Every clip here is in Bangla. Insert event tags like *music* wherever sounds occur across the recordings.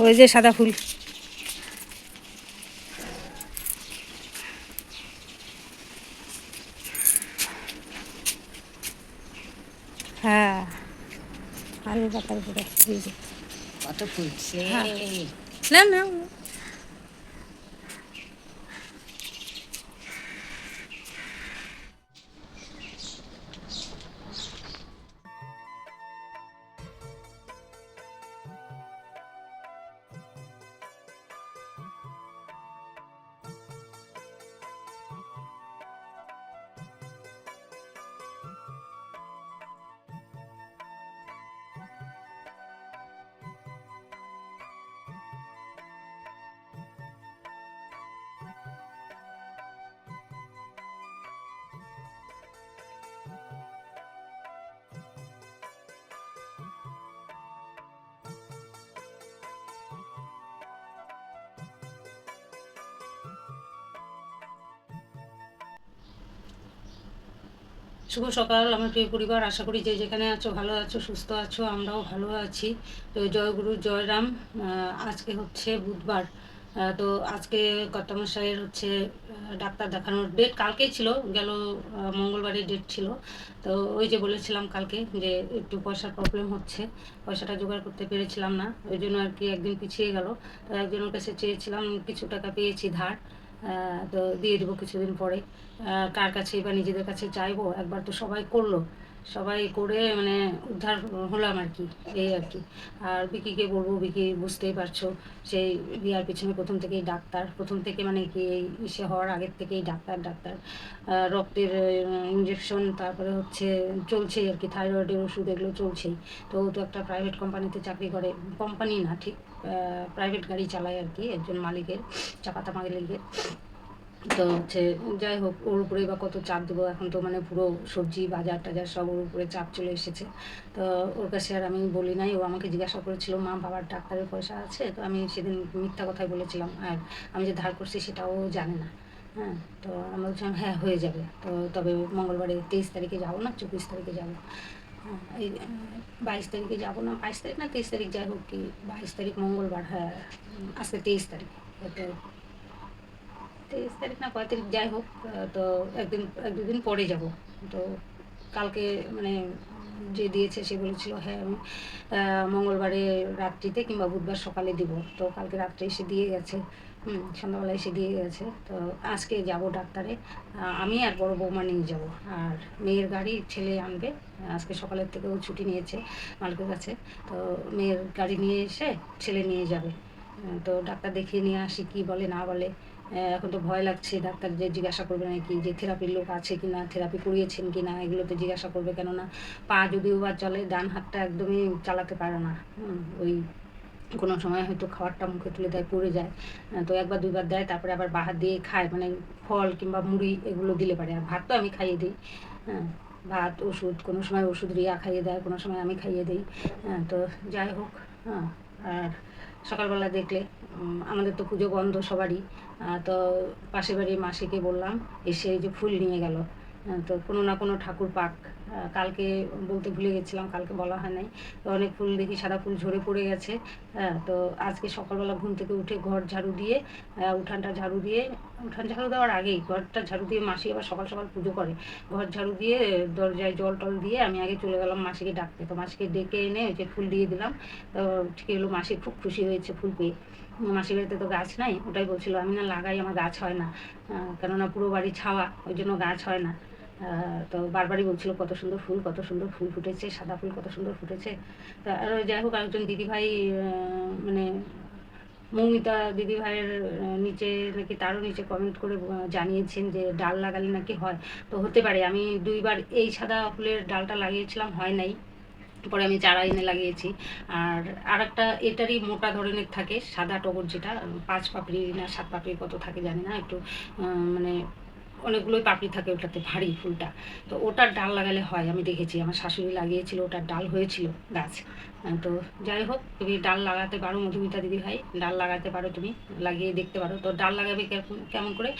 ওই যে সাদা ফুল। হ্যাঁ। আলু পাতার উপরে কত ফুলছে? হ্যাঁ। না না। শুভ সকাল, আমার প্রিয় পরিবার। আশা করি যে যেখানে আছো, ভালো আছো, সুস্থ আছো, আমরাও ভালো আছি। তো জয়গুরু জয়রাম আজকে হচ্ছে বুধবার। তো আজকে কর্তামশাইয়ের হচ্ছে ডাক্তার দেখানোর ডেট কালকেই ছিল, গেল মঙ্গলবারের ডেট ছিল। তো ওই যে বলেছিলাম কালকে যে একটু পয়সার প্রবলেম হচ্ছে, পয়সাটা জোগাড় করতে পেরেছিলাম না। ওই জন্য আর কি একদিন পিছিয়ে গেল। তো একজনের কাছে চেয়েছিলাম, কিছু টাকা পেয়েছি ধার। তো দিয়ে দেবো কিছুদিন পরে। কার কাছে বা নিজেদের কাছে চাইব? একবার তো সবাই করল। সবাই করে মানে উদ্ধার হলাম আর কি, এই আর কি। আর বিকিকে বলব বিকি বুঝতেই পারছ, সেই বিয়ার পিছনে প্রথম থেকেই ডাক্তার, প্রথম থেকে মানে কি এই ইসে হওয়ার আগের থেকেই ডাক্তার ডাক্তার। রক্তের ইঞ্জেকশন তারপরে হচ্ছে চলছেই আর কি থাইরয়েডের ওষুধ এগুলো চলছেই। তো ও তো একটা প্রাইভেট কোম্পানিতে চাকরি করে কোম্পানি না, ঠিক প্রাইভেট গাড়ি চালায় আর কি, একজন মালিকের চাপাতা মালিকের তো হচ্ছে যাই হোক ওর উপরে বা কত চাপ দেবো এখন তো মানে পুরো সবজি বাজার টাজার সব ওর উপরে চাপ চলে এসেছে। তো ওর কাছে আর আমি বলি নাই ও আমাকে জিজ্ঞাসা করেছিল মা বাবার ডাক্তারের পয়সা আছে? তো আমি সেদিন মিথ্যা কথাই বলেছিলাম আর আমি যে ধার করছি সেটাও জানে না। হ্যাঁ তো আমরা বলছিলাম হ্যাঁ হয়ে যাবে। তো তবে মঙ্গলবারে তেইশ তারিখে যাব না চব্বিশ তারিখে যাব। হ্যাঁ, এই বাইশ তারিখে যাব না বাইশ তারিখ না তেইশ তারিখ যাই হোক কি বাইশ তারিখ মঙ্গলবার হ্যাঁ আজকে তেইশ তারিখ। তেইশ তারিখ না কয় তারিখ যাই হোক তো একদিন, এক দুদিন পরে যাব। তো কালকে মানে যে দিয়েছে সে বলেছিল হ্যাঁ আমি মঙ্গলবারে রাত্রিতে কিংবা বুধবার সকালে দিব। তো কালকে রাত্রে এসে দিয়ে গেছে। হুম সন্ধ্যাবেলা এসে দিয়ে গেছে। তো আজকে যাব ডাক্তারে। আমি আর বড় বৌমা নিয়ে যাব। আর মেয়ের গাড়ি ছেলে আনবে। আজকে সকালের থেকেও ছুটি নিয়েছে মালিকের কাছে। তো মেয়ের গাড়ি নিয়ে এসে ছেলে নিয়ে যাবে। তো ডাক্তার দেখিয়ে নিয়ে আসি কি বলে, না বলে। এখন তো ভয় লাগছে, ডাক্তার যে জিজ্ঞাসা করবে নাকি, যে থেরাপির লোক আছে কি না থেরাপি করিয়েছেন কি না এগুলো তো জিজ্ঞাসা করবে কেননা, পা যদিও বা চলে, ডান হাতটা একদমই চালাতে পারে না। ওই কোনো সময় হয়তো খাবারটা মুখে তুলে দেয়, পড়ে যায়। তো একবার দুইবার দেয়, তারপরে আবার বাহার দিয়ে খায় মানে ফল কিংবা মুড়ি এগুলো দিলে পারে। আর ভাত তো আমি খাইয়ে দিই। হ্যাঁ ভাত, ওষুধ, কোনো সময় ওষুধ রিয়া খাইয়ে দেয়, কোনো সময় আমি খাইয়ে দিই। হ্যাঁ তো যাই হোক হ্যাঁ আর সকালবেলা দেখলে আমাদের তো পুজো বন্ধ সবারই। তো পাশের বাড়ির মাসিকে বললাম, এসে এই যে ফুল নিয়ে গেল। তো কোনো না কোনো ঠাকুর পাক। কালকে বলতে ভুলে গেছিলাম, কালকে বলা হয় নাই। তো অনেক ফুল দেখি, সাদা ফুল ঝরে পড়ে গেছে। হ্যাঁ তো আজকে সকালবেলা ঘুম থেকে উঠে ঘর ঝাড়ু দিয়ে উঠানটা ঝাড়ু দিয়ে, উঠান ঝাড়ু দেওয়ার আগেই ঘরটা ঝাড়ু দিয়ে মাসি আবার সকাল সকাল পুজো করে। ঘর ঝাড়ু দিয়ে, দরজায় জল টল দিয়ে আমি আগে চলে গেলাম মাসিকে ডাকতে। তো মাসিকে ডেকে এনে ওই যে ফুল দিয়ে দিলাম। তো ঠিক হলো, মাসি খুব খুশি হয়েছে ফুল পেয়ে। মাসির বাড়িতে তো গাছ নাই, ওটাই বলছিল, আমি না লাগাই, আমার গাছ হয় না। কেননা পুরো বাড়ি ছাওয়া, ওই জন্য গাছ হয় না। তো বারবারই বলছিল, কত সুন্দর ফুল, কত সুন্দর ফুল ফুটেছে, সাদা ফুল কত সুন্দর ফুটেছে। তা আর যাই হোক একজন দিদিভাই মানে মৌমিতা দিদি ভাইয়ের নিচে নাকি তারও নিচে কমেন্ট করে জানিয়েছেন যে ডাল লাগালে নাকি হয়। তো হতে পারে, আমি দুইবার এই সাদা ফুলের ডালটা লাগিয়েছিলাম, হয় নাই। পরে আমি চারা এনে লাগিয়েছি। আর আর একটা এটারই মোটা ধরনের থাকে, সাদা টগর যেটা, পাঁচ পাপড়ি না, সাত পাপড়ি কত থাকে জানি না, একটু মানে অনেকগুলোই পাপড়ি থাকে, ওটাতে ভারী ফুলটা। তো ওটার ডাল লাগালে হয়, আমি দেখেছি। আমার শাশুড়ি লাগিয়েছিল, ওটার ডাল হয়েছিল গাছ। তো যাই হোক, তুমি ডাল লাগাতে পারো, মধুমিতা দিদি ভাই, ডাল লাগাতে পারো তুমি, লাগিয়ে দেখতে পারো। তো ডাল লাগাবে কেমন করে?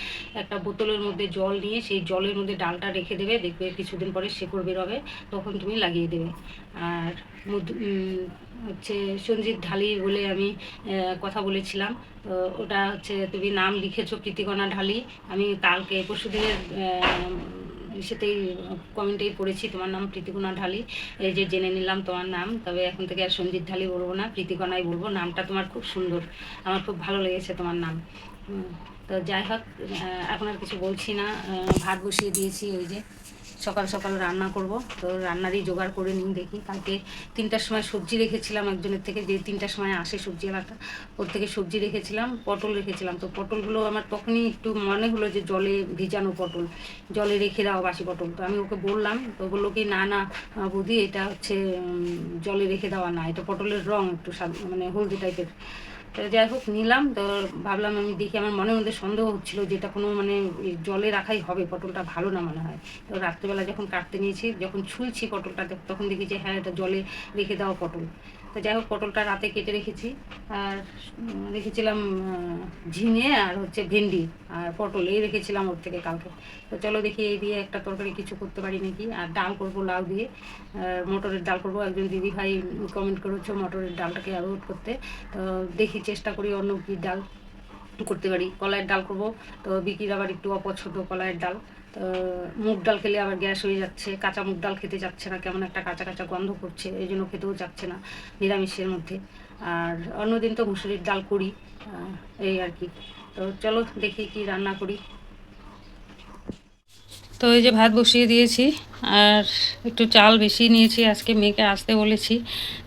একটা বোতলের মধ্যে জল নিয়ে, সেই জলের মধ্যে ডালটা রেখে দেবে, দেখবে কিছুদিন পরে শেকড় বেরোবে, তখন তুমি লাগিয়ে দেবে। আর মধু হচ্ছে সঞ্জিত ঢালি বলে আমি কথা বলেছিলাম। তো ওটা হচ্ছে তুমি নাম লিখেছো প্রীতিকণা ঢালি। আমি কালকে পরশু দিনের সেতেই কমেন্টেই পড়েছি তোমার নাম প্রীতিকণা ঢালি। এই যে জেনে নিলাম তোমার নাম, তবে এখন থেকে আর সঞ্জিত ঢালি বলব না প্রীতিকণাই বলব। নামটা তোমার খুব সুন্দর, আমার খুব ভালো লেগেছে তোমার নাম। তো যাই হোক এখন আর কিছু বলছি না ভাত বসিয়ে দিয়েছি, ওই যে। সকাল সকাল রান্না করব। তো রান্নারই জোগাড় করে নিই দেখি। কালকে তিনটার সময় সবজি রেখেছিলাম একজনের থেকে, যে তিনটার সময় আসে সবজি এলাকা, ওর থেকে সবজি রেখেছিলাম, পটল রেখেছিলাম। তো পটলগুলো আমার তখনই একটু মনে হলো যে জলে ভিজানো পটল, জলে রেখে দাও বাসি পটল। তো আমি ওকে বললাম, তো বলল কি, না না বৌদি, এটা হচ্ছে জলে রেখে দেওয়া না, এটা পটলের রং একটু মানে হলদি টাইপের তো যাই হোক, নিলাম। তো ভাবলাম আমি দেখি, আমার মনের মধ্যে সন্দেহ হচ্ছিল যে এটা কোনো মানে জলে রাখাই হবে, পটলটা ভালো না মনে হয়। তো রাত্রেবেলা যখন কাটতে নিয়েছি, যখন ছুলছি পটলটা তখন দেখি যে হ্যাঁ এটা জলে রেখে দেওয়া পটল। তো যাই হোক, পটলটা রাতে কেটে রেখেছি। আর রেখেছিলাম ঝিঙে আর হচ্ছে ভেন্ডি। আর পটল এই রেখেছিলাম ওর থেকে কালকে। তো চলো দেখি, এই দিয়ে একটা তরকারি কিছু করতে পারি নাকি? আর ডাল করব লাউ দিয়ে। মটরের ডাল করব। একজন দিদি ভাই কমেন্ট করেছ মটরের ডালটাকে অ্যাভয়েড করতে। তো দেখি চেষ্টা করি, অন্য কি ডাল করতে পারি। কলাইয়ের ডাল করব। তো বিকির আবার একটু অপছন্দ কলাইয়ের ডাল। তো মুগ ডাল খেলে আবার গ্যাস হয়ে যাচ্ছে। কাঁচা মুগ ডাল খেতে যাচ্ছে না, কেমন একটা কাঁচা কাঁচা গন্ধ করছে, এই জন্য খেতেও যাচ্ছে না নিরামিষের মধ্যে। আর অন্যদিন তো মুসুরির ডাল করি এই আর কি। তো চলো দেখি কি রান্না করি। তো এই যে ভাত বসিয়ে দিয়েছি, আর একটু চাল বেশি নিয়েছি, আজকে মেয়েকে আসতে বলেছি।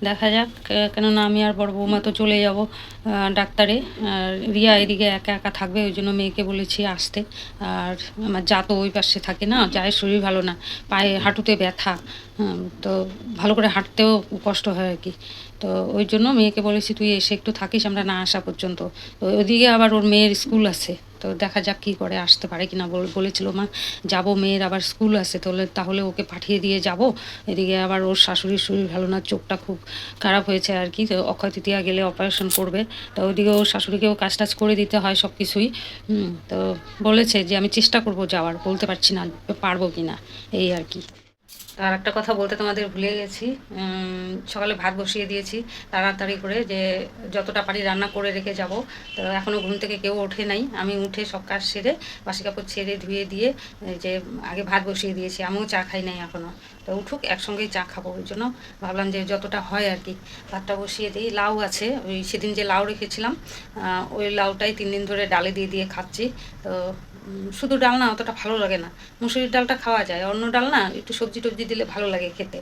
দেখা যাক কেননা আমি আর বড় বৌমা তো চলে যাব ডাক্তারে। আর রিয়া এদিকে একা একা থাকবে, ওই জন্য মেয়েকে বলেছি আসতে। আর আমার যা তো ওই পাশে থাকে না, যায়ের শরীর ভালো না, পায়ে হাঁটুতে ব্যথা তো ভালো করে হাঁটতেও কষ্ট হয় আর কি। তো ওই জন্য মেয়েকে বলেছি, তুই এসে একটু থাকিস, আমরা না আসা পর্যন্ত। তো ওদিকে আবার ওর মেয়ের স্কুল আছে, তো দেখা যাক কী করে, আসতে পারে কিনা বল, বলেছিল, মা, যাব, মেয়ের আবার স্কুল আছে তাহলে তাহলে ওকে পাঠিয়ে দিয়ে যাব। এদিকে আবার ওর শাশুড়ির শরীর ভালো না, চোখটা খুব খারাপ হয়েছে আর কি, তো অক্ষয় তৃতীয়া গেলে অপারেশন করবে। তো ওইদিকে ওর শাশুড়িকেও কাজ টাজ করে দিতে হয় সব কিছুই তো বলেছে যে, আমি চেষ্টা করব যাওয়ার, বলতে পারছি না, পারব কি না এই আর কি। আর একটা কথা বলতে তোমাদের ভুলে গেছি। সকালে ভাত বসিয়ে দিয়েছি, তাড়াতাড়ি করে যে যতটা পারি রান্না করে রেখে যাব। তো এখনও ঘুম থেকে কেউ ওঠে নাই। আমি উঠে সব কাজ সেরে বাসি কাপড় ছেড়ে ধুয়ে দিয়ে যে আগে ভাত বসিয়ে দিয়েছি, আমিও চা খাই নাই এখনও তো উঠুক, একসঙ্গেই চা খাব। ওই জন্য ভাবলাম যে যতটা হয় আর কি, ভাতটা বসিয়ে দিই। লাউ আছে, ওই সেদিন যে লাউ রেখেছিলাম ওই লাউটাই তিন দিন ধরে ডালে দিয়ে দিয়ে খাচ্ছি। তো শুধু ডাল না, অতটা ভালো লাগে না। মুসুরির ডালটা খাওয়া যায়, অন্য ডাল না, একটু সবজি টবজি দিলে ভালো লাগে খেতে।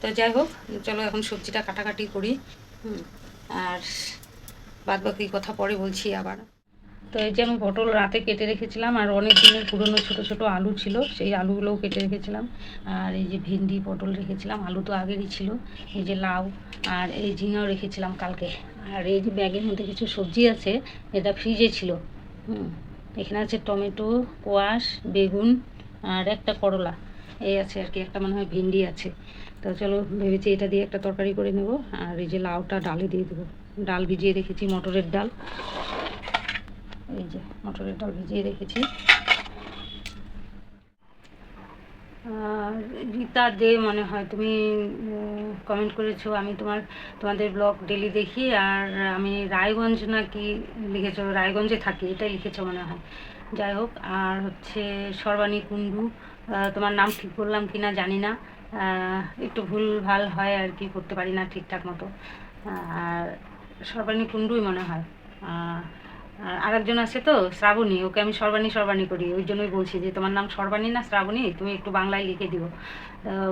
তো যাই হোক, চলো এখন সবজিটা কাটাকাটি করি। আর বাদ বাকি কথা পরে বলছি আবার। তো এই যে আমি পটল রাতে কেটে রেখেছিলাম, আর অনেক দিনের পুরনো ছোট ছোট আলু ছিল, সেই আলুগুলোও কেটে রেখেছিলাম। আর এই যে ভেন্ডি, পটল রেখেছিলাম, আলু তো আগেরই ছিল। এই যে লাউ, আর এই ঝিঙাও রেখেছিলাম কালকে। আর এই যে ব্যাগের মধ্যে কিছু সবজি আছে, এটা ফ্রিজে ছিল। হুম এখানে আছে টমেটো, কোয়াশ, বেগুন আর একটা করলা। এই আছে আর কি, একটা মনে হয় ভিন্ডি আছে। তো চলো ভেবেছি এটা দিয়ে একটা তরকারি করে নেব আর এই যে লাউটা ডালে দিয়ে দেবো। ডাল ভিজিয়ে রেখেছি, মটরের ডাল। এই যে মটরের ডাল ভিজিয়ে রেখেছি আর রীতা দে মনে হয় তুমি কমেন্ট করেছ। আমি তোমার, তোমাদের ব্লগ ডেলি দেখি, আর আমি রায়গঞ্জ না কি লিখেছো, রায়গঞ্জে থাকি, এটাই লিখেছো মনে হয়। যাই হোক, আর হচ্ছে সর্বাণী কুণ্ডু তোমার নাম ঠিক বললাম কি না জানি না। একটু ভুল ভালো হয় আর কি, করতে পারি না ঠিকঠাক মতো। আর সর্বাণী কুণ্ডুই মনে হয়। আর আরেকজন আছে তো, শ্রাবণী, ওকে আমি সর্বাণী সর্বাণী করি। ওই জন্যই বলছি যে, তোমার নাম সর্বাণী না শ্রাবণী? তুমি একটু বাংলায় লিখে দিও।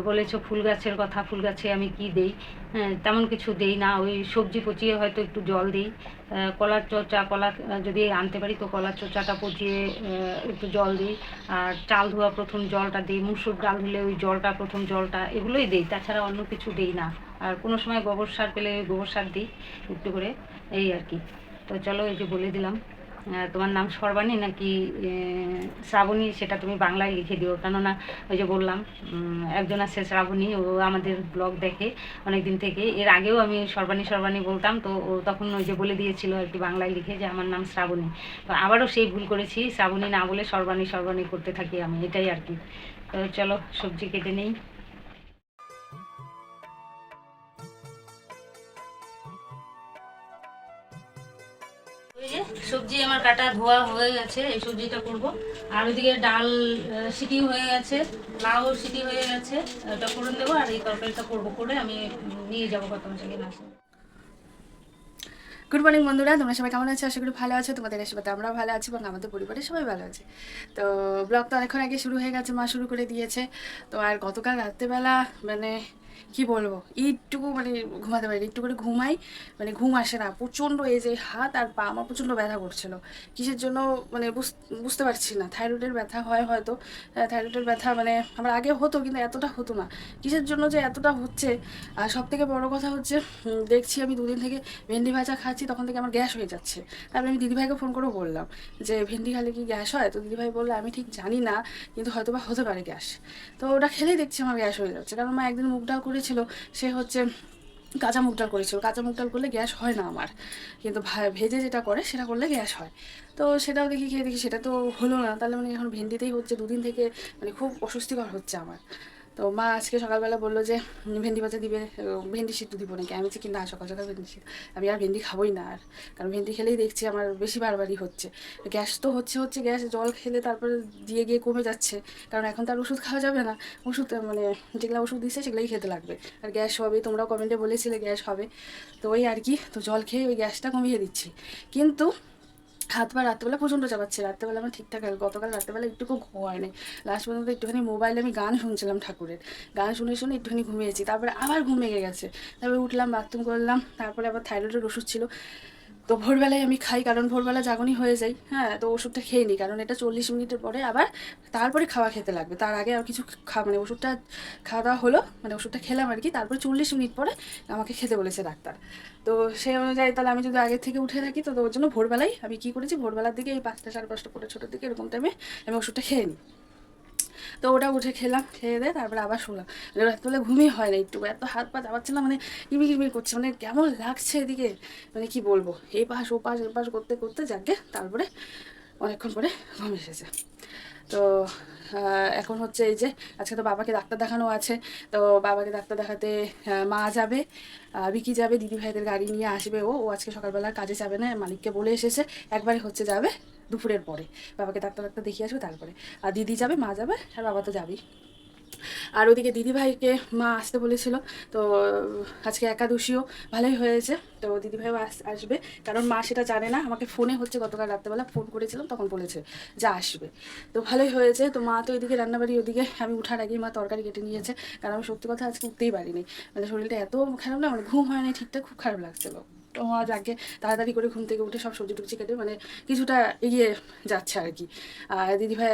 বলেছ ফুল গাছের কথা, ফুল গাছে আমি কি দেই? হ্যাঁ তেমন কিছু দেই না। ওই সবজি পচিয়ে হয়তো একটু জল দিই। কলার চোচা, কলা, যদি আনতে পারি তো কলার চোচাটা পচিয়ে একটু জল দিই। আর চাল ধোয়া প্রথম জলটা দিই, মুসুর ডাল ধুলে ওই জলটা, প্রথম জলটা, এগুলোই দিই। তাছাড়া অন্য কিছু দিই না। আর কোনো সময় গোবর সার পেলে গোবর সার দিই, একটু করে, এই আর কি। তো চলো এই যে বলে দিলাম। তোমার নাম সর্বাণী নাকি শ্রাবণী সেটা তুমি বাংলায় লিখে দিও। কেননা ওই যে বললাম একজন আছে শ্রাবণী, ও আমাদের ব্লগ দেখে অনেক দিন থেকে। এর আগেও আমি সর্বাণী সর্বাণী বলতাম, তো ও তখন ওই যে বলে দিয়েছিল আর কি বাংলায় লিখে যে আমার নাম শ্রাবণী। তো আবারও সেই ভুল করেছি, শ্রাবণী না বলে সর্বাণী সর্বাণী করতে থাকি আমি, এটাই আর কি। তো চলো সবজি কেটে নেই। সবজি আমার কাটা ধোয়া হয়ে গেছে, এই সবজিটা করব। আর ওইদিকে ডাল সিটি হয়ে গেছে লাউ সিটি হয়ে গেছে এটা করে দেবো আর এই তরকারিটা করব করে আমি নিয়ে যাব কত না গুড মর্নিং বন্ধুরা, তোমরা সবাই কেমন আছো? আশা করি ভালো আছো। তোমাদের আশীর্বাদে আমরা ভালো আছি এবং আমাদের পরিবারের সবাই ভালো আছে। তো ব্লগ তো অনেকক্ষণ আগে শুরু হয়ে গেছে, মা শুরু করে দিয়েছে। তো আর গতকাল রাত্রেবেলা মানে কি বলব? একটুকু মানে ঘুমাতে পারি একটু করে ঘুমাই মানে ঘুম আসে না, প্রচণ্ড এই যে হাত আর পা, আমার প্রচণ্ড ব্যথা করছিল। কিসের জন্য মানে বুঝ- বুঝতে পারছি না, থাইরয়েডের ব্যথা হয় হয়তো থাইরয়েডের ব্যথা মানে আমার আগে হতো কিন্তু এতটা হতো না। কিসের জন্য যে এতটা হচ্ছে? আর সব থেকে বড় কথা হচ্ছে দেখছি আমি দুদিন থেকে ভেন্ডি ভাজা খাচ্ছি, তখন থেকে আমার গ্যাস হয়ে যাচ্ছে। তারপরে আমি দিদিভাইকে ফোন করে বললাম যে, ভেন্ডি খালে কি গ্যাস হয়? তো দিদিভাই বলল, আমি ঠিক জানি না, কিন্তু হয়তো বা হতে পারে গ্যাস। তো ওটা খেলেই দেখছি আমার গ্যাস হয়ে যাচ্ছে, কারণ মা একদিন ডাল করেছিল, সে হচ্ছে কাঁচা মুগ ডাল করেছিল। কাঁচা মুগ ডাল করলে গ্যাস হয় না আমার। কিন্তু ভেজে যেটা করে সেটা করলে গ্যাস হয়। তো সেটাও দেখি, খেয়ে দেখি, সেটা তো হলো না। তাহলে মানে এখন ভেন্ডিতেই হচ্ছে। দুদিন থেকে মানে খুব অস্বস্তিকর হচ্ছে আমার। তো মা আজকে সকালবেলা বলল যে ভেন্ডি ভাজা দিবে ভেন্ডি সিদ্ধ দিব নাকি? আমি কি না সকাল সকাল ভেন্ডি সিদ্ধ। আমি আর ভেন্ডি খাবোই না আর, কারণ ভেন্ডি খেলেই দেখছি আমার বেশি বারবারই হচ্ছে। গ্যাস তো হচ্ছে হচ্ছে গ্যাস, জল খেলে তারপরে দিয়ে গিয়ে কমে যাচ্ছে, কারণ এখন তো আর ওষুধ খাওয়া যাবে না। ওষুধ মানে যেগুলো ওষুধ দিচ্ছে সেগুলোই খেতে লাগবে। আর গ্যাস হবে, তোমরাও কমেন্টে বলেছিলে গ্যাস হবে। তো ওই আর কি, তো জল খেয়ে ওই গ্যাসটা কমিয়ে দিচ্ছি। কিন্তু হাত পা রাত্রেবেলা প্রচণ্ড চাপাচ্ছে। রাত্রেবেলা আমার ঠিকঠাক গতকাল রাত্রেবেলা একটুকু ঘুম নাই লাস্ট পর্যন্ত একটুখানি মোবাইলে আমি গান শুনছিলাম ঠাকুরের। গান শুনে শুনে একটুখানি ঘুমিয়েছি। তারপরে আবার ঘুম ভেঙে গেছে। তারপরে উঠলাম বাথরুম করলাম। তারপরে আবার থাইরয়েডের ওষুধ ছিল। তো ভোরবেলায় আমি খাই, কারণ ভোরবেলা জাগনি হয়ে যাই হ্যাঁ তো ওষুধটা খেয়ে নিই, কারণ এটা চল্লিশ মিনিটের পরে আবার তারপরে খাওয়া খেতে লাগবে। তার আগে আর কিছু খা মানে ওষুধটা খাওয়া দাওয়া হলো মানে ওষুধটা খেলাম আর কি। তারপরে চল্লিশ মিনিট পরে আমাকে খেতে বলেছে ডাক্তার। তো সেই অনুযায়ী তাহলে আমি যদি আগের থেকে উঠে থাকি, তো ওর জন্য ভোরবেলায় আমি কী করেছি, ভোরবেলার দিকে এই পাঁচটা, সাড়ে পাঁচটা করে ছোটোর দিকে এরকম টাইমে আমি ওষুধটা খেয়ে নিই। তো ওটা উঠে খেলাম, খেয়ে দিয়ে তারপরে আবার শুলাম রাত্রেবেলা ঘুমিয়ে হয় না একটু, এত হাত পা চাপাচ্ছিলাম মানে কিমি কিমি করছে মানে কেমন লাগছে এদিকে? মানে কি বলব? এই পাশ ও পাশ এ পাশ করতে করতে যাকে, তারপরে অনেকক্ষণ পরে ঘুম এসেছে। তো এখন হচ্ছে এই যে, আজকে তো বাবাকে ডাক্তার দেখানো আছে, তো বাবাকে ডাক্তার দেখাতে মা যাবে বিকি যাবে দিদি ভাইদের গাড়ি নিয়ে আসবে ও ও আজকে সকালবেলা কাজে যাবে না, মালিককে বলে এসেছে, একবারে হচ্ছে যাবে। দুপুরের পরে। বাবাকে ডাক্তার ডাক্তার দেখিয়ে আসবে, তারপরে। আর দিদি যাবে, মা যাবে, আর বাবা তো যাবেই। আর ওদিকে দিদিভাইকে মা আসতে বলেছিল, তো আজকে একাদশীও ভালোই হয়েছে, তো দিদিভাইও আস, আসবে। কারণ মা সেটা জানে না, আমাকে ফোনে হচ্ছে, গতকাল রাত্রেবেলা ফোন করেছিলাম, তখন বলেছে যে আসবে। তো ভালোই হয়েছে, তো মা তো এদিকে রান্নাবাড়ি ওদিকে, আমি উঠার আগেই মা তরকারি কেটে নিয়েছে। কারণ আমি সত্যি কথা আজকে উঠতেই পারিনি। মানে শরীরটা এত খারাপ না মানে ঘুম হয় হয়নি ঠিকঠাক, খুব খারাপ লাগছিল। আগে যাকে তাড়াতাড়ি করে ঘুম থেকে উঠে সব সবজি টুকজি কেটে মানে কিছুটা এগিয়ে যাচ্ছে আর কি। আর দিদিভাই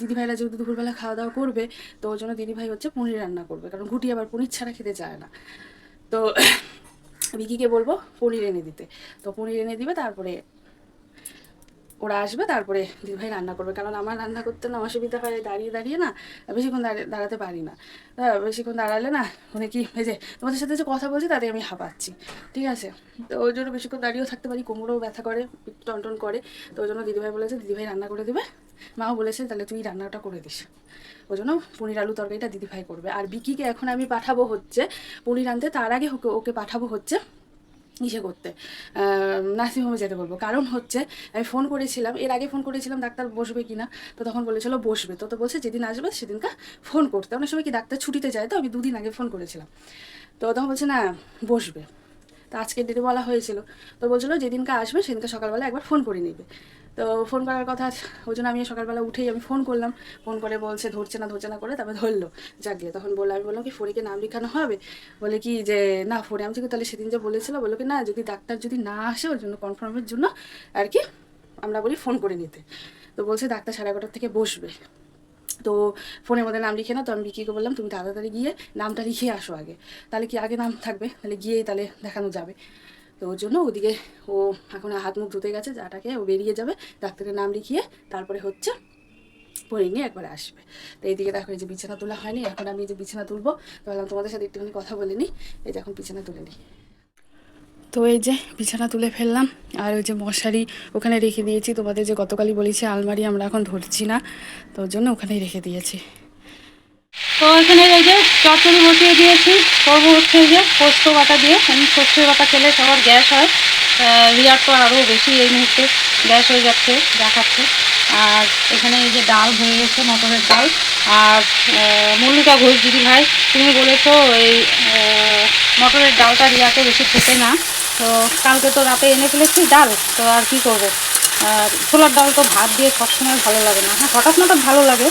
দিদিভাইরা যেহেতু দুপুরবেলা খাওয়া দাওয়া করবে, তো ওই জন্য দিদিভাই হচ্ছে পনির রান্না করবে, কারণ ঘুটি আবার পনির ছাড়া খেতে চায় না। তো *coughs* বিকিকে বলব পনির এনে দিতে। তো পনির এনে দিবে, তারপরে ওরা আসবে, তারপরে দিদিভাই রান্না করবে। কারণ আমার রান্না করতে না অসুবিধা হয় দাঁড়িয়ে দাঁড়িয়ে না বেশিক্ষণ দাঁড়িয়ে দাঁড়াতে পারি না। বেশিক্ষণ দাঁড়ালে না মানে কি, এই যে তোমাদের সাথে যে কথা বলছি তাতে আমি হাঁপাচ্ছি। ঠিক আছে? তো ওই জন্য বেশিক্ষণ দাঁড়িয়েও থাকতে পারি, কোমরেও ব্যথা করে টনটন করে। তো ওই জন্য দিদিভাই বলেছে দিদিভাই রান্না করে দেবে। মাও বলেছে, তাহলে তুই রান্নাটা করে দিস। ওই জন্য পনির আলু তরকারিটা দিদিভাই করবে। আর বিকিকে এখন আমি পাঠাবো হচ্ছে, পনির আনতে, তার আগে ওকে ওকে পাঠাবো হচ্ছে। ইসে করতে। নার্সিংহোমে যেতে বলব। কারণ হচ্ছে, আমি ফোন করেছিলাম, এর আগে ফোন করেছিলাম ডাক্তার বসবে কিনা, তো তখন বলেছিল বসবে। তো তো বলছে, যেদিন আসবে সেদিনকে ফোন করতে। অনেক সময় কি ডাক্তার ছুটিতে যায়, তো আমি দুদিন আগে ফোন করেছিলাম। তো তখন বলছে, না, বসবে। তো আজকের ডেটে বলা হয়েছিল। তো বলছিলো, যেদিনকে আসবে সেদিনকে সকালবেলা একবার ফোন করে নেবে। তো ফোন করার কথা ওই জন্য আমি সকালবেলা উঠেই আমি ফোন করলাম। ফোন করে বলছে, ধরছে না ধরছে না করে? তারপরে ধরলো। যাকে তখন বলল, আমি বললাম কি ফোরিকে নাম লেখানো হবে? বলে কি যে, না ফোরে আমি তাহলে সেদিন যে বলেছিল, বলল কি, না, যদি ডাক্তার যদি না আসে, ওর জন্য কনফার্মের জন্য আর কি আমরা বলি ফোন করে নিতে। তো বলছে, ডাক্তার সাড়ে এগারোটার থেকে বসবে। তো ফোনের মধ্যে নাম লিখে না তো আমি বিকিকে বললাম, তুমি তাড়াতাড়ি গিয়ে নামটা লিখে আসো আগে। তাহলে কি আগে নাম থাকবে? তাহলে গিয়েই তাহলে দেখানো যাবে। তো ওর জন্য ওদিকে ও এখন হাত মুখ ধুতে গেছে, যাটাকে ও বেরিয়ে যাবে, ডাক্তারের নাম লিখিয়ে তারপরে হচ্ছে পরে নিয়ে একবারে আসবে। তো এইদিকে দেখো এই যে বিছানা তোলা হয়নি, এখন আমি যে বিছানা তুলবো। ভাবলাম তোমাদের সাথে একটুখানি কথা বলে নিই, এই যে এখন বিছানা তুলে নিই। তো এই যে বিছানা তুলে ফেললাম, আর ওই যে মশারি ওখানে রেখে দিয়েছি। তোমাদের যে গতকালই বলেছি, আলমারি আমরা এখন ধরছি না, তো ওর জন্য ওখানেই রেখে দিয়েছি। তো এখানে এই যে চচ্চড়ি বসিয়ে দিয়েছি। করব হচ্ছে যে পোস্ত বাটা দিয়ে। আমি সর্ষে বাটা খেলে সবার গ্যাস হয়। রিয়ার তো আরও বেশি এই মুহূর্তে গ্যাস হয়ে যাচ্ছে দেখাচ্ছে আর এখানে এই যে ডাল হয়ে গেছে, মটরের ডাল। আর মল্লিকা ঘোষ দিদি ভাই, তুমি বলেছ এই মটরের ডালটা রিয়াকে বেশি খেতে না। তো কালকে তো রাতে এনে ফেলেছি ডাল, তো আর কি করব? ছোলার ডাল তো ভাত দিয়ে সবসময় ভালো লাগে না। হ্যাঁ হঠাৎ হঠাৎ ভালো লাগে।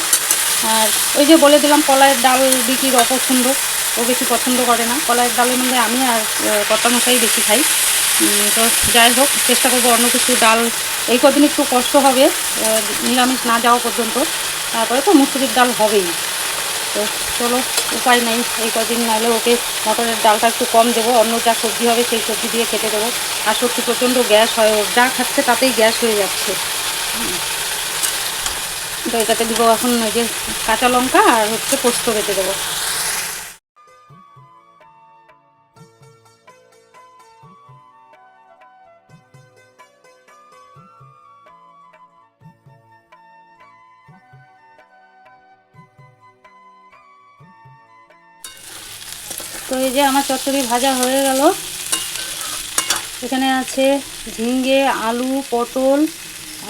আর ওই যে বলে দিলাম, কলাইয়ের ডাল বিকির অপছন্দ। ও বেশি পছন্দ করে না। কলাইয়ের ডালের মধ্যে আমি আর কর্তামশাই বেশি খাই। তো যাই হোক, চেষ্টা করব অন্য কিছু ডাল। এই কদিন একটু কষ্ট হবে নিরামিষ না যাওয়া পর্যন্ত। তারপরে তো মুসুরির ডাল হবেই। তো চলো, উপায় নেই। এই কদিন নাহলে ওকে মটরের ডালটা একটু কম দেবো। অন্য যা সবজি হবে সেই সবজি দিয়ে খেতে দেবো। আর সত্যি প্রচণ্ড গ্যাস হয়। যা খাচ্ছে তাতেই গ্যাস হয়ে যাচ্ছে। তো এটাতে দিব এখন ওই যে কাঁচা লঙ্কা আর হচ্ছে পোস্ত বেটে দেবো। তো এই যে আমার চচ্চড়ি ভাজা হয়ে গেল। এখানে আছে ঝিঙ্গে আলু, পটল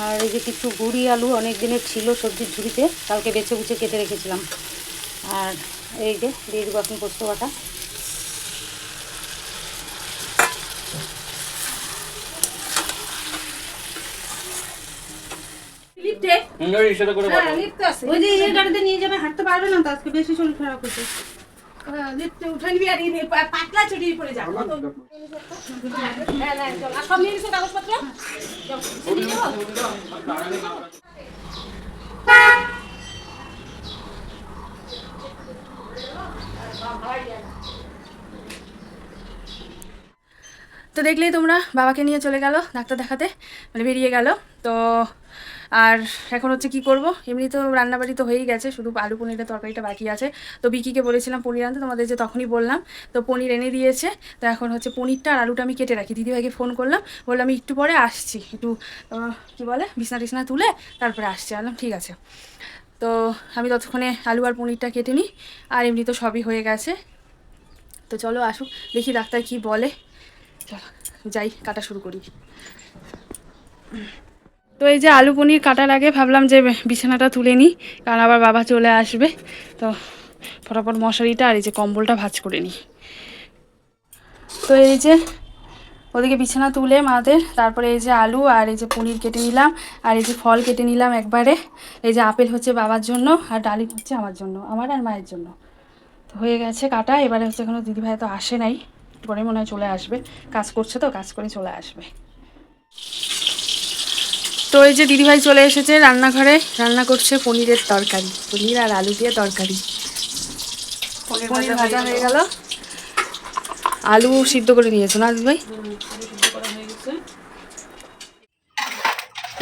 আর এই যে কিছু গুড়ি আলু অনেক দিনের ছিল সবজির ঝুড়িতে কালকে বেছে বুছে কেটে রেখেছিলাম। আর এই যে দিয়ে দেবো এখন পোস্ত বাটা। ওই যে এই গাড়িতে নিয়ে যাবে হাঁটতে পারবে না আজকে বেশি শরীর খারাপ হচ্ছে। পাতলা চড়িয়ে পড়ে যাব। তো দেখলেই তোমরা বাবাকে নিয়ে চলে গেল ডাক্তার দেখাতে মানে বেরিয়ে গেল। তো আর এখন হচ্ছে কি করব? এমনি তো রান্নাবাড়ি তো হয়েই গেছে, শুধু আলু পনিরের তরকারিটা বাকি আছে। তো বিকিকে বলেছিলাম পনির আনতে, তোমাদের যে তখনই বললাম, তো পনির এনে দিয়েছে। তো এখন হচ্ছে পনিরটা আর আলুটা আমি কেটে রাখি। দিদিভাইকে ফোন করলাম, বললাম আমি একটু পরে আসছি, একটু কি বলে, বিছনা টিছনা তুলে তারপরে আসছি। আনলাম ঠিক আছে। তো আমি ততক্ষণে আলু আর পনিরটা কেটে নিই, আর এমনি তো সবই হয়ে গেছে। তো চলো আসুক, দেখি ডাক্তার কি বলে। চলো, যাই, কাটা শুরু করি। তো এই যে আলু পনির কাটার আগে ভাবলাম যে বিছানাটা তুলে নিই, কারণ আবার বাবা চলে আসবে। তো ফটাফট মশারিটা আর এই যে কম্বলটা ভাজ করে নিই। তো এই যে ওদিকে বিছানা তুলে মাদের, তারপরে এই যে আলু আর এই যে পনির কেটে নিলাম, আর এই যে ফল কেটে নিলাম একবারে। এই যে আপেল হচ্ছে বাবার জন্য আর ডালিম হচ্ছে আমার জন্য, আমার আর মায়ের জন্য। তো হয়ে গেছে কাটা, এবারে হচ্ছে এখনও দিদিভাই তো আসে নাই, পরে মনে হয় চলে আসবে। কাজ করছে তো, কাজ করে চলে আসবে। তো এই যে দিদিভাই চলে এসেছে রান্নাঘরে রান্না করছে পনিরের তরকারি। পনির আর আলু দিয়ে তরকারি। পনির ভাজা হয়ে গেল। আলু সিদ্ধ করে নিয়েছো না দিদিভাই?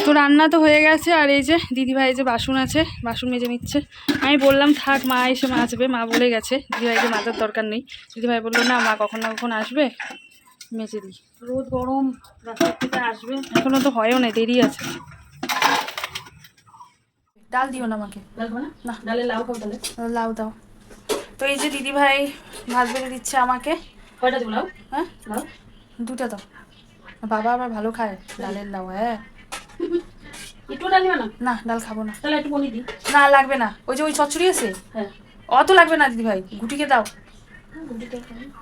তো রান্না তো হয়ে গেছে আর এই যে দিদিভাই যে বাসন আছে বাসন মেজে নিচ্ছে। আমি বললাম থাক মা এসে মাজবে মা বলে গেছে দিদিভাইকে মাজার দরকার নেই। দিদিভাই বলল না মা কখন না কখন আসবে? মেজে দিই রোদ গরম রাস্তার থেকে আসবে। এখনও তো হয়ও না দেরি আছে। ডাল দিও না আমাকে। না? ডালে লাউ খাও তাহলে। লাউ দাও। তো এই যে দিদিভাই ভাত বেড়ে দিচ্ছে আমাকে। কয়টা দেবো লাউ? হ্যাঁ? লাউ? দুটো দাও। বাবা আবার ভালো খায়। ডালের লাউ হ্যাঁ। একটু ডাল না? না ডাল খাব না। তাহলে একটু পনির দিই। না লাগবে না। ওই যে ওই চচ্চড়ি আছে? হ্যাঁ। অত লাগবে না দিদি ভাই গুটিকে দাও।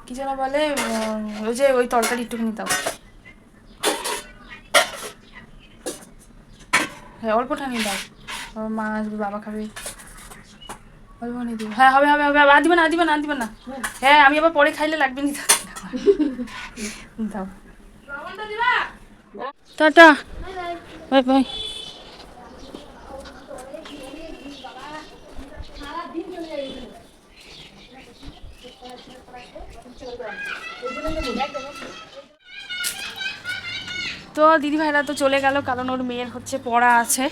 কি যেন বলে ওই যে ওই তরকারি একটুখানি দাও হ্যাঁ অল্পখানি দাও। আমার মা আসবে বাবা খাবে। অল্পখানি দিও। হ্যাঁ হবে হবে হবে আর দিবে না আর দিবে না আর দিবে না। হ্যাঁ আমি আবার পরে খাইলে লাগবে না দাও। টাটা। Bye bye. তো দিদিভাইরা তো চলে গেল, কারণ ওর মেয়ের হচ্ছে পড়া আছে।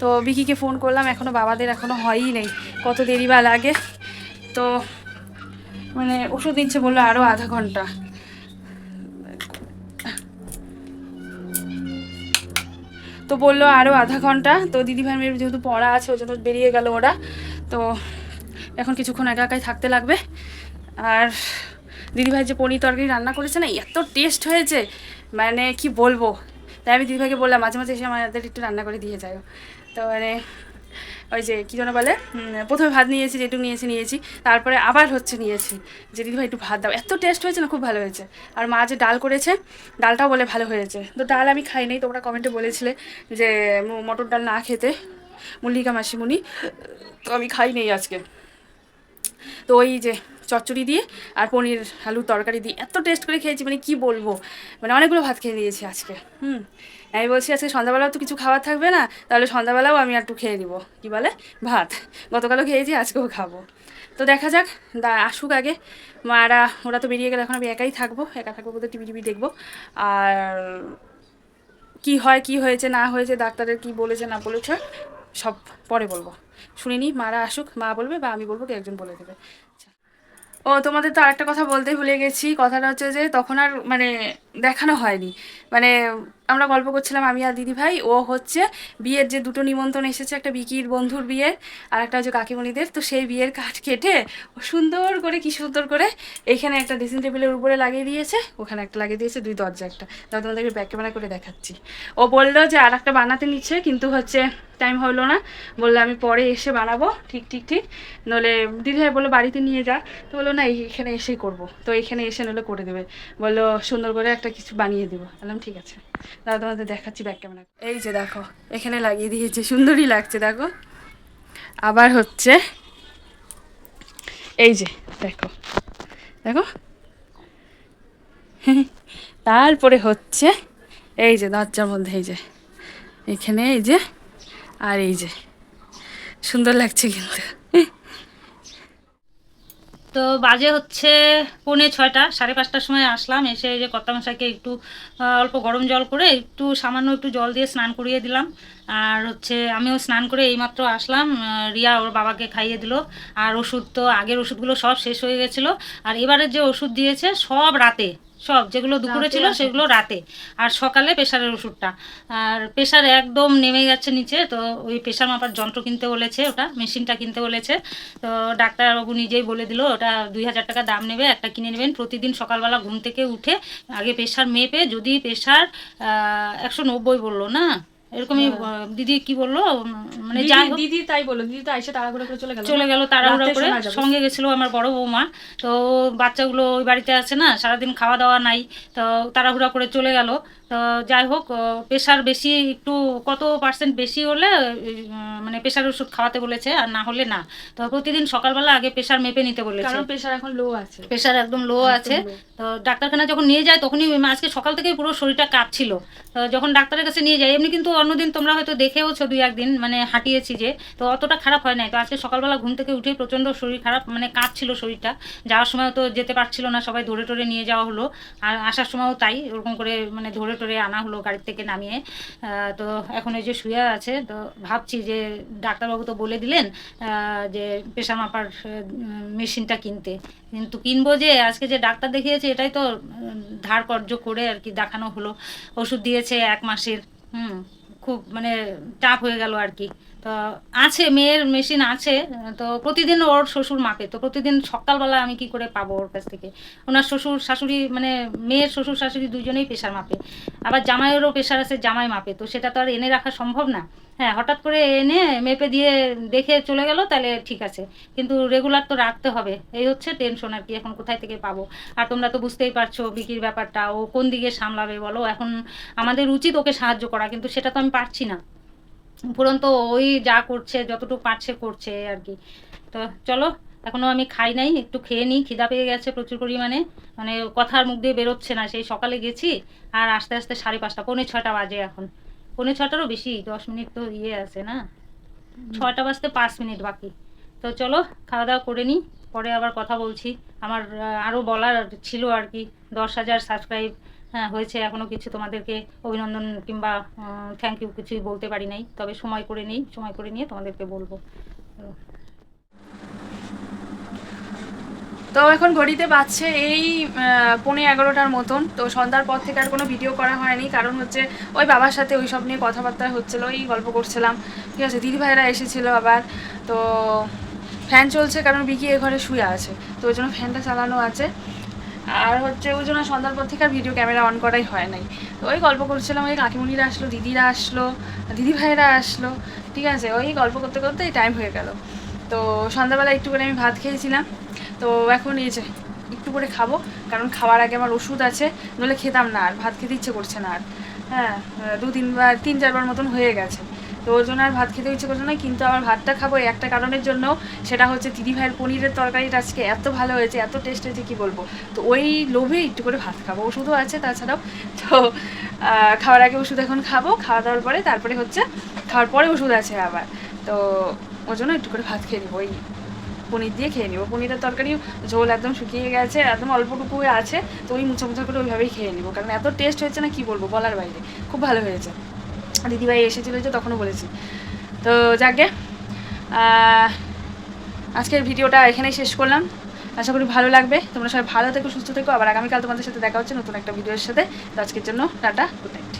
তো বিকিকে ফোন করলাম এখনও বাবাদের এখনও হয়ই নেই, কত দেরি বা লাগে। তো মানে ওষুধ দিচ্ছে বলল আরও আধা ঘণ্টা। তো বলল আরও আধা ঘণ্টা, তো দিদিভাইয়ের মেয়ের যেহেতু পড়া আছে, ওই জন্য বেরিয়ে গেল ওরা। তো এখন কিছুক্ষণ একা একাই থাকতে লাগবে। আর দিদিভাই যে পনির তরকারি রান্না করেছে না, এত টেস্ট হয়েছে। মানে কি বলব? তাই আমি দিদিভাইকে বললাম, মাঝে মাঝে এসে আমাদের একটু রান্না করে দিয়ে যাও তো মানে ওই যে, কী যেন বলে প্রথমে ভাত নিয়েছি, যেটুকু নিয়েছি নিয়েছি, তারপরে আবার হচ্ছে নিয়েছি। যে, দিদিভাই, একটু ভাত দাও। এত টেস্ট হয়েছে না, খুব ভালো হয়েছে। আর মা যে ডাল করেছে, ডালটাও বলে ভালো হয়েছে। তো ডাল আমি খাই নাই, তোমরা কমেন্টে বলেছিলে যে মটর ডাল না খেতে। মল্লিকা মাসিমণি তো আমি খাই নেই আজকে। তো ওই যে চচ্চড়ি দিয়ে আর পনির আলুর তরকারি দিয়ে। এত টেস্ট করে খেয়েছি মানে কি বলব? মানে অনেকগুলো ভাত খেয়ে নিয়েছি আজকে, হুম। আমি বলছি, আজকে সন্ধ্যাবেলাও তো কিছু খাবার থাকবে না, তাহলে সন্ধ্যাবেলাও আমি একটু খেয়ে নিব। কি বলে? ভাত। গতকালও খেয়েছি, আজকেও খাব। তো দেখা যাক, দা আসুক আগে। মারা, ওরা তো বেরিয়ে গেলে, এখন আমি একাই থাকব, একা থাকব বলতে টিভি টিভি দেখব। আর কি হয়, কি হয়েছে, না হয়েছে, ডাক্তারের কি বলেছে, না বলেছে, সব পরে বলব। শুনিনি, মারা আসুক, মা বলবে বা আমি বলব কি একজন বলে দেবে। ও, তোমাদের তো আরেকটা কথা বলতে ভুলে গেছি। কথাটা হচ্ছে যে তখন আর মানে দেখানো হয়নি। মানে আমরা গল্প করছিলাম আমি আর দিদি ভাই ও হচ্ছে বিয়ের যে দুটো নিমন্ত্রণ এসেছে, একটা বিকির বন্ধুর বিয়ের আর একটা হচ্ছে কাকিমণিদের। তো সেই বিয়ের কাঠ কেটে ও সুন্দর করে, কি সুন্দর করে এখানে একটা ড্রেসিং টেবিলের উপরে লাগিয়ে দিয়েছে। ওখানে একটা লাগিয়ে দিয়েছে, দুই দরজা একটা। তাও তোমাদেরকে ব্যাক ক্যামেরা করে দেখাচ্ছি। ও বলল যে আর একটা বানাতে নিচ্ছে, কিন্তু হচ্ছে টাইম হলো না। বলল, আমি পরে এসে বানাবো। ঠিক ঠিক ঠিক। নলে দিদিভাই বলল, বাড়িতে নিয়ে যা। তো বলল, না এখানে এসেই করব। তো এখানে এসে নলে করে দেবে। বলল, সুন্দর করে একটা কিছু বানিয়ে দেবো। বললাম, ঠিক আছে। দাদা তোমাদের দেখাচ্ছি ব্যাক ক্যামেরা এই যে দেখো, এখানে লাগিয়ে দিয়েছে, সুন্দরই লাগছে, দেখো। আবার হচ্ছে, এই যে, দেখো দেখো। *laughs* তারপরে হচ্ছে, এই যে দরজার মধ্যে, এই যে, এখানে এই যে, আর এই যে, সুন্দর লাগছে কিন্তু। তো বাজে হচ্ছে পৌনে ছয়টা, সাড়ে পাঁচটার সময় আসলাম, এসে যে কর্তামশাইকে একটু অল্প গরম জল করে একটু সামান্য একটু জল দিয়ে স্নান করিয়ে দিলাম। আর হচ্ছে আমিও স্নান করে এইমাত্র আসলাম রিয়া ওর বাবাকে খাইয়ে দিল। আর ওষুধ তো আগের ওষুধগুলো সব শেষ হয়ে গেছিল। আর এবারের যে ওষুধ দিয়েছে সব রাতে সব যেগুলো দুপুরে ছিল সেগুলো রাতে। আর সকালে প্রেশারের ওষুধটা। আর প্রেশার একদম নেমে যাচ্ছে নিচে তো ওই প্রেশার মাপার যন্ত্র কিনতে বলেছে ওটা মেশিনটা কিনতে বলেছে। তো ডাক্তারবাবু নিজেই বলে দিল ওটা দুই হাজার টাকা দাম নেবে একটা কিনে নেবেন। প্রতিদিন সকালবেলা ঘুম থেকে উঠে আগে প্রেশার মেপে যদি প্রেশার একশো নব্বই বলল না এরকমই দিদি কি বলল? মানে যাই দিদি তাই বলল। দিদি তো এসে তাড়াহুড়ো করে চলে গেল। চলে গেল তাড়াহুড়ো করে সঙ্গে গেছিল আমার বড় বৌমা। তো বাচ্চাগুলো ওই বাড়িতে আছে না সারাদিন খাওয়া দাওয়া নাই। তো তাড়াহুড়া করে চলে গেল। তো যাই হোক প্রেশার বেশি একটু কত পার্সেন্ট বেশি হলে মানে প্রেশার ওষুধ খাওয়াতে বলেছে আর না হলে না। তো প্রতিদিন সকালবেলা আগে প্রেশার মেপে নিতে বলেছে। কারণ প্রেশার এখন লো আছে। প্রেশার একদম লো আছে। তো ডাক্তারখানা যখন নিয়ে যায় তখনই আজকে সকাল থেকে পুরো শরীরটা কাঁপছিল। তো যখন ডাক্তারের কাছে নিয়ে যায় এমনি কিন্তু অন্যদিন তোমরা হয়তো দেখেওছো দুই একদিন মানে হাঁটিয়েছি যে তো অতটা খারাপ হয় নাই। তো আজকে সকালবেলা ঘুম থেকে উঠে প্রচণ্ড শরীর খারাপ মানে কাঁপছিল শরীরটা। যাওয়ার সময় তো যেতে পারছিল না সবাই ধরে টরে নিয়ে যাওয়া হলো। আর আসার সময়ও তাই ওরকম করে মানে ধরে টরে আনা হলো গাড়ির থেকে নামিয়ে। তো এখন ওই যে শুয়ে আছে, তো ভাবছি যে ডাক্তারবাবু তো বলে দিলেন যে পেশা মাপার মেশিনটা কিনতে। কিন্তু কিনবো যে, আজকে যে ডাক্তার দেখিয়েছে, এটাই তো ধার কর্য করে আর কি দেখানো হলো। ওষুধ দিয়েছে এক মাসের, হুম, খুব মানে টাফ হয়ে গেল আর কি। তো আছে, মেয়ের মেশিন আছে, তো প্রতিদিন ওর শ্বশুর মাপে, তো প্রতিদিন সকালবেলা আমি কি করে পাবো ওর কাছ থেকে? ওনার শ্বশুর, শাশুড়ি মানে মেয়ের শ্বশুর, শাশুড়ি দুজনেই প্রেশার মাপে। আবার জামাইয়েরও প্রেশার আছে জামাই মাপে, তো সেটা তো আর এনে রাখা সম্ভব না। হ্যাঁ হঠাৎ করে এনে মেপে দিয়ে দেখে চলে গেল, তাহলে ঠিক আছে। কিন্তু রেগুলার তো রাখতে হবে। এই হচ্ছে টেনশন আর কি, এখন কোথায় থেকে পাবো? আর তোমরা তো বুঝতেই পারছ বিকির ব্যাপারটা, ও কোন দিকে সামলাবে বলো? এখন আমাদের উচিত ওকে সাহায্য করা, কিন্তু সেটা তো আমি পারছি না। উপরন্ত ওই যা করছে, যতটুকু পারছে করছে আর কি। তো চলো এখনও আমি খাই নাই, একটু খেয়ে নিই, খিদা পেয়ে গেছে প্রচুর পরিমাণে। মানে কথার মুখ দিয়ে বেরোচ্ছে না, সেই সকালে গেছি আর আস্তে আস্তে সাড়ে পাঁচটা, পৌনে ছটা বাজে এখন। পৌনে ছটারও বেশি, দশ মিনিট তো ইয়ে আছে না। ছটা বাজতে পাঁচ মিনিট বাকি। তো চলো, খাওয়া দাওয়া করে নিই, পরে আবার কথা বলছি। আমার আরও বলার ছিল আর কি, দশ হাজার সাবস্ক্রাইব হ্যাঁ হয়েছে। এখনও কিছু তোমাদেরকে অভিনন্দন কিংবা থ্যাংক ইউ কিছুই বলতে পারি নাই। তবে সময় করে নিই, সময় করে নিয়ে তোমাদেরকে বলব। তো এখন ঘড়িতে বাজছে এই পৌনে এগারোটার মতন। তো সন্ধ্যার পর থেকে আর কোনো ভিডিও করা হয়নি। কারণ হচ্ছে ওই বাবার সাথে ওই সব নিয়ে কথাবার্তা হচ্ছিল, এই গল্প করছিলাম। ঠিক আছে, দিদি ভাইরা এসেছিল আবার। তো ফ্যান চলছে কারণ বিকি এ ঘরে শুয়ে আছে। তো ওই জন্য ফ্যানটা চালানো আছে। আর হচ্ছে ওই জন্য সন্ধ্যার পর থেকে আর ভিডিও ক্যামেরা অন করাই হয় নাই। তো ওই গল্প করছিলাম, ওই কাকিমুনিরা আসলো, দিদিরা আসলো, দিদি ভাইরা আসলো, ঠিক আছে? ওই গল্প করতে করতে টাইম হয়ে গেল। তো সন্ধ্যাবেলা একটু করে আমি ভাত খেয়েছিলাম। তো এখন এই যে একটু করে খাব, কারণ খাওয়ার আগে আমার ওষুধ আছে, নইলে খেতাম না আর, ভাত খেতে ইচ্ছে করছে না আর। হ্যাঁ দু তিনবার তিন চারবার মতন হয়ে গেছে। তো ওই জন্য আর ভাত খেতে ইচ্ছে করছে না, কিন্তু আমার ভাতটা খাব একটা কারণের জন্য। সেটা হচ্ছে দিদি ভাইয়ের পনিরের তরকারিটা আজকে এত ভালো হয়েছে, এত টেস্ট হয়েছে, কী বলব? তো ওই লোভে একটু করে ভাত খাব, ওষুধও আছে তাছাড়াও। তো খাওয়ার আগে ওষুধ এখন খাব, খাওয়া দাওয়ার পরে তারপরে হচ্ছে খাওয়ার পরে ওষুধ আছে আবার। তো ওই জন্য একটু করে ভাত খেয়ে নেব, ওই পনির দিয়ে খেয়ে নেব। পনিরের তরকারি ঝোল একদম শুকিয়ে গেছে, একদম অল্পটুকু আছে, তো ওই মুছা মুছা করে ওইভাবেই খেয়ে নেব। কারণ এত টেস্ট হয়েছে না, কি বলব বলার বাইরে। খুব ভালো হয়েছে। দিদিভাই এসেছিল যে তখনও বলেছি। তো যাকে আজকের ভিডিওটা এখানেই শেষ করলাম। আশা করি ভালো লাগবে। তোমরা সবাই ভালো থেকো, সুস্থ থেকো। আবার আগামীকাল তোমাদের সাথে দেখা হচ্ছে নতুন একটা ভিডিওর সাথে। তো আজকের জন্য টাটা গুড নাইট